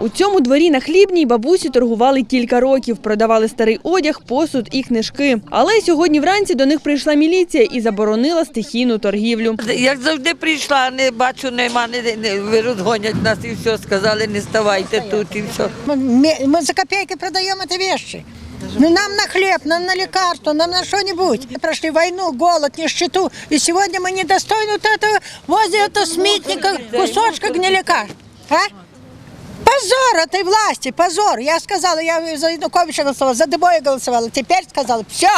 У цьому дворі на хлібній бабусі торгували кілька років, продавали старий одяг, посуд і книжки. Але сьогодні вранці до них прийшла міліція і заборонила стихійну торгівлю. Як завжди прийшла, не бачу, нема, не, не, ви розгонять нас і все, сказали, не ставайте тут і все. Мы, мы за копейки продаем эти вещи. Ну, нам на хлеб, нам на лекарство, нам на что-нибудь. Мы прошли войну, голод, нищету. И сегодня мы недостойны вот этого, возле этого сметника кусочка гнилика. А? Позор этой власти, позор. Я сказала, я за Януковича голосовала, за Дебоя голосовала. Теперь сказала, все,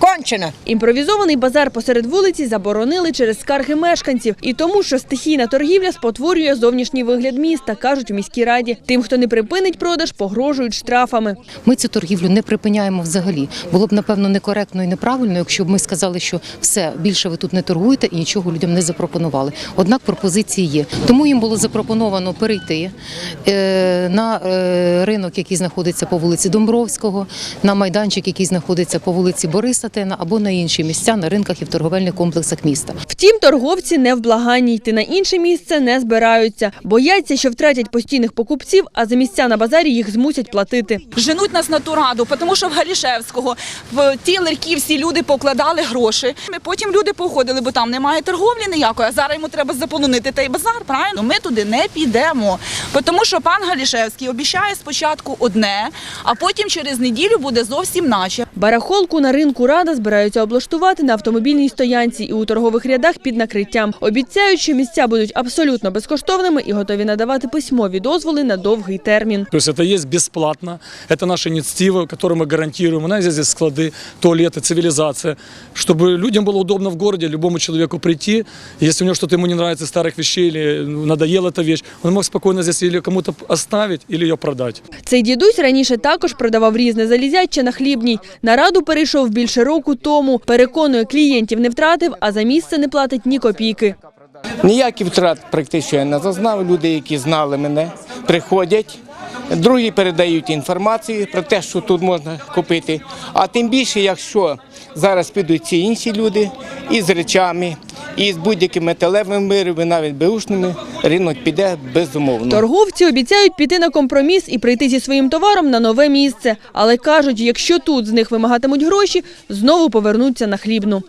кончено. Імпровізований базар посеред вулиці заборонили через скарги мешканців і тому, що стихійна торгівля спотворює зовнішній вигляд міста, кажуть у міській раді. Тим, хто не припинить продаж, погрожують штрафами. Ми цю торгівлю не припиняємо взагалі. Було б напевно некоректно і неправильно, якщо б ми сказали, що все більше ви тут не торгуєте і нічого людям не запропонували. Однак пропозиції є. Тому їм було запропоновано перейти е, на е, ринок, який знаходиться по вулиці Домбровського, на майданчик, який знаходиться по вулиці Бориса Тена, або на інші місця на ринках і в торговельних комплексах міста. Втім, торговці не в благанні йти на інше місце не збираються. Бояться, що втратять постійних покупців, а за місця на базарі їх змусять платити. женуть нас на ту раду, тому що в Галішевського в ті ларьки всі люди покладали гроші. Ми потім люди походили, бо там немає торговлі ніякої. А зараз йому треба заполонити той базар. Правильно, ми туди не підемо. Тому що пан Галішевський обіцяє спочатку одне, а потім через неділю буде зовсім наче. Барахолку на ринку Рада збираються облаштувати на автомобільній стоянці і у торгових рядах під накриттям. Обіцяють, що місця будуть абсолютно безкоштовними і готові надавати письмові дозволи на довгий термін. То есть это есть бесплатно, это наша инициатива, которую мы гарантируем. У нас здесь склады, туалеты, цивилизация, чтобы людям было удобно в городе, любому человеку прийти. Если у него что-то ему не нравится, из старых вещей или ну, надоела эта вещь, он мог спокойно здесь или кому-то оставить, или ее продать. Цей дідусь раніше також продавав різне залізяче на хлібній. На раду перейшов більше року тому. Переконує, клієнтів не втратив, а за місце не платить ні копійки. Ніяких втрат практично я не зазнав. Люди, які знали мене, приходять. Другі передають інформацію про те, що тут можна купити. А тим більше, якщо зараз підуть ці інші люди із речами, і з будь-якими металевими виробами, навіть беушними, ринок піде безумовно. Торговці обіцяють піти на компроміс і прийти зі своїм товаром на нове місце. Але кажуть, якщо тут з них вимагатимуть гроші, знову повернуться на хлібну.